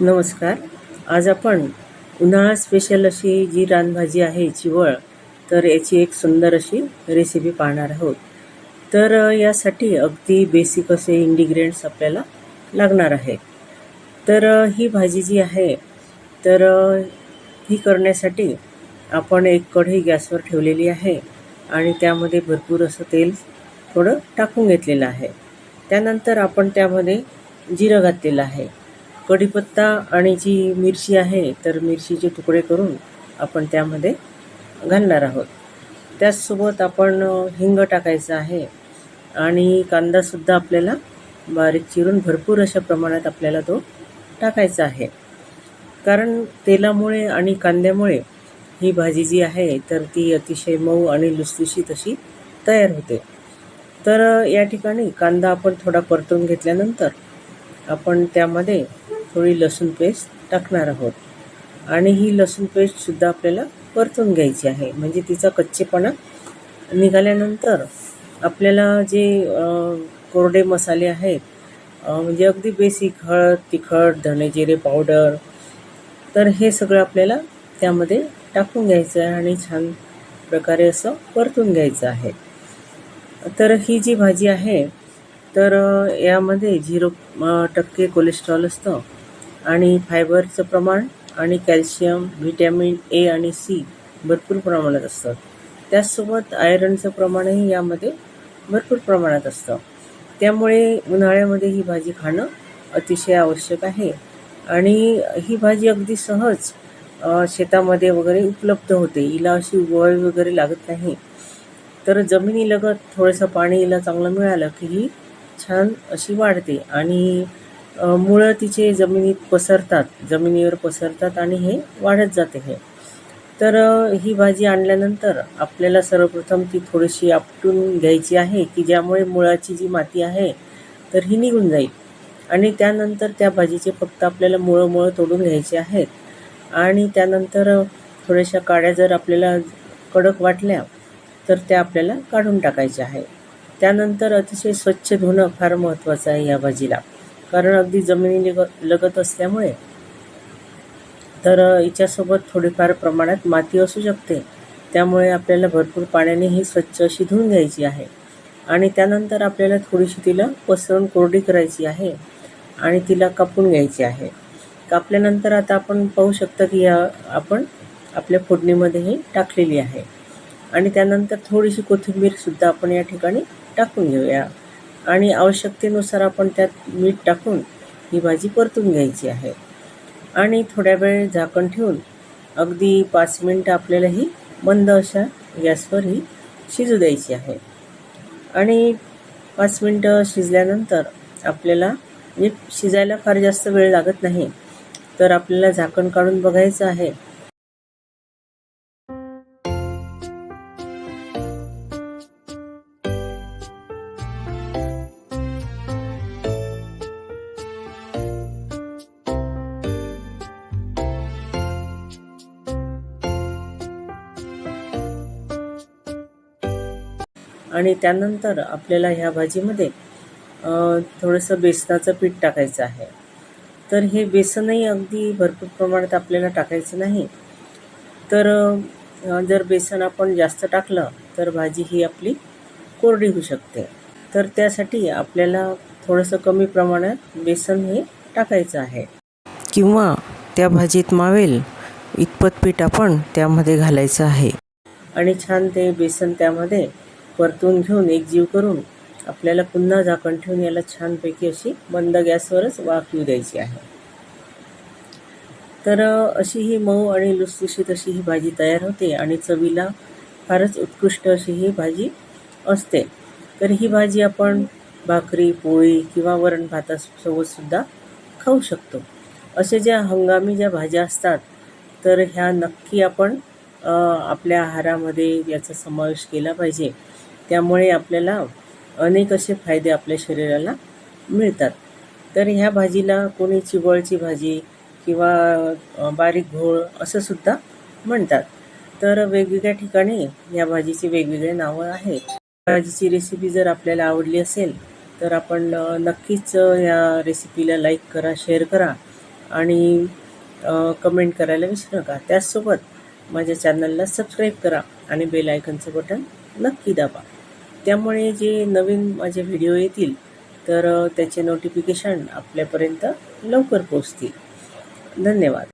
नमस्कार. आज आपण उन्हाळा स्पेशल अशी जी रानभाजी आहे चिवळ तर याची एक सुंदर अशी रेसिपी पाहणार आहोत. तर यासाठी अगदी बेसिक असे इंडिग्रेंट्स आपल्याला लागणार आहे तर ही भाजी जी आहे तर ही करण्यासाठी आपण एक कढई गॅसवर ठेवलेली आहे आणि त्यामध्ये भरपूर असं तेल थोडं टाकून घेतलेलं आहे. त्यानंतर आपण त्यामध्ये जिरं घातलेलं आहे. कढीपत्ता आणि जी मिरची आहे तर मिरचीचे तुकडे करून आपण त्यामध्ये घालणार आहोत. त्याचसोबत आपण हिंग टाकायचं आहे आणि कांदासुद्धा आपल्याला बारीक चिरून भरपूर अशा प्रमाणात आपल्याला तो टाकायचा आहे. कारण तेलामुळे आणि कांद्यामुळे ही भाजी जी आहे तर ती अतिशय मऊ आणि लुसलुशीत अशी तयार होते. तर या ठिकाणी कांदा आपण थोडा परतून घेतल्यानंतर आपण त्यामध्ये थोडी लसूण पेस्ट टाकणार आहोत. आणि ही लसूण पेस्टसुद्धा आपल्याला परतून घ्यायची आहे. म्हणजे तिचा कच्चेपणा निघाल्यानंतर आपल्याला जे कोरडे मसाले आहेत म्हणजे अगदी बेसिक हळद तिखट धणे जिरे पावडर तर हे सगळं आपल्याला त्यामध्ये टाकून घ्यायचं आहे आणि छान प्रकारे असं परतून घ्यायचं आहे. तर ही जी भाजी आहे तर यामध्ये झिरो टक्के कोलेस्ट्रॉल असतं. आणि फायबरचं प्रमाण आणि कॅल्शियम व्हिटॅमिन ए आणि सी भरपूर प्रमाणात असतं. त्याचसोबत आयरनचं प्रमाणही यामध्ये भरपूर प्रमाणात असतं. त्यामुळे उन्हाळ्यामध्ये ही भाजी खाणं अतिशय आवश्यक आहे. आणि ही भाजी अगदी सहज शेतामध्ये वगैरे उपलब्ध होते. हिला अशी उगवावी वगैरे लागत नाही. तर जमिनीलगत थोडंसं पाणी हिला चांगलं मिळालं की ही छान अशी वाढते आणि मुळं तिचे जमिनीत पसरतात जमिनीवर पसरतात आणि हे वाढत जाते हे. तर ही भाजी आणल्यानंतर आपल्याला सर्वप्रथम ती थोडीशी आपटून घ्यायची आहे की ज्यामुळे मुळाची जी माती आहे तर ही निघून जाईल. आणि त्यानंतर त्या भाजीचे फक्त आपल्याला मुळं मुळं तोडून घ्यायचे आहेत. आणि त्यानंतर थोड्याशा काड्या जर आपल्याला कडक वाटल्या तर त्या आपल्याला काढून टाकायच्या आहे त्यानंतर अतिशय स्वच्छ धुणं फार महत्त्वाचं आहे या भाजीला. कारण अगदी जमिनी लग लगत असल्यामुळे. तर हिच्यासोबत थोडीफार प्रमाणात माती असू शकते. त्यामुळे आपल्याला भरपूर पाण्याने ही स्वच्छ अशी धुवून घ्यायची आहे. आणि त्यानंतर आपल्याला थोडीशी तिला पसरून कोरडी करायची आहे आणि तिला कापून घ्यायची आहे. कापल्यानंतर आता आपण पाहू शकता की या आपण आपल्या फोडणीमध्ये ही टाकलेली आहे. आणि त्यानंतर थोडीशी कोथिंबीरसुद्धा आपण या ठिकाणी टाकून घेऊया. आणि आवश्यकतेनुसार आपण त्यात मीठ टाकून ही भाजी परतून घ्यायची आहे. आणि थोड्या वेळ झाकण ठेवून अगदी पाच मिनटं आपल्याला ही मंद अशा गॅसवर ही शिजू द्यायची आहे. आणि पाच मिनटं शिजल्यानंतर आपल्याला म्हणजे शिजायला फार जास्त वेळ लागत नाही. तर आपल्याला झाकण काढून बघायचं आहे. आणि त्यानंतर आपल्याला ह्या भाजीमध्ये थोडंसं बेसनाचं पीठ टाकायचं आहे. तर हे बेसनही अगदी भरपूर प्रमाणात आपल्याला टाकायचं नाही. तर जर बेसन आपण जास्त टाकलं तर भाजी ही आपली कोरडी होऊ शकते. तर त्यासाठी आपल्याला थोडंसं कमी प्रमाणात बेसन हे टाकायचं आहे. किंवा त्या भाजीत मावेल इतपत पीठ आपण त्यामध्ये घालायचं आहे. आणि छान ते बेसन त्यामध्ये परतून घेऊन एकजीव करून आपल्याला पुन्हा झाकण ठेवून याला छानपैकी अशी मंद गॅसवरच वाफ येऊ द्यायची आहे. तर अशी ही मऊ आणि लुसलुशीत अशी ही भाजी तयार होते आणि चवीला फारच उत्कृष्ट अशी ही भाजी असते. तर ही भाजी आपण भाकरी पोळी किंवा वरण भातासोबतसुद्धा खाऊ शकतो. असे ज्या हंगामी ज्या भाज्या असतात तर ह्या नक्की आपण आपल्या आहारामध्ये याचा समावेश केला पाहिजे. त्यामुळे आपल्याला अनेक असे फायदे आपल्या शरीराला मिळतात. तर ह्या भाजीला कोणी चिवळची भाजी किंवा बारीक घोळ असं सुद्धा म्हणतात. तर वेगवेगळ्या ठिकाणी या भाजीची वेगवेगळे नावं आहेत. भाजीची रेसिपी जर आपल्याला आवडली असेल तर आपण नक्कीच या रेसिपीला लाईक करा शेअर करा आणि कमेंट करायला विसरू नका. त्याचसोबत माझ्या चॅनलला सबस्क्राईब करा आणि बेल आयकनचं बटन नक्की दाबा. त्यामुळे जे नवीन माझे व्हिडिओ येतील तर त्याचे नोटिफिकेशन आपल्यापर्यंत लवकर पोचतील धन्यवाद.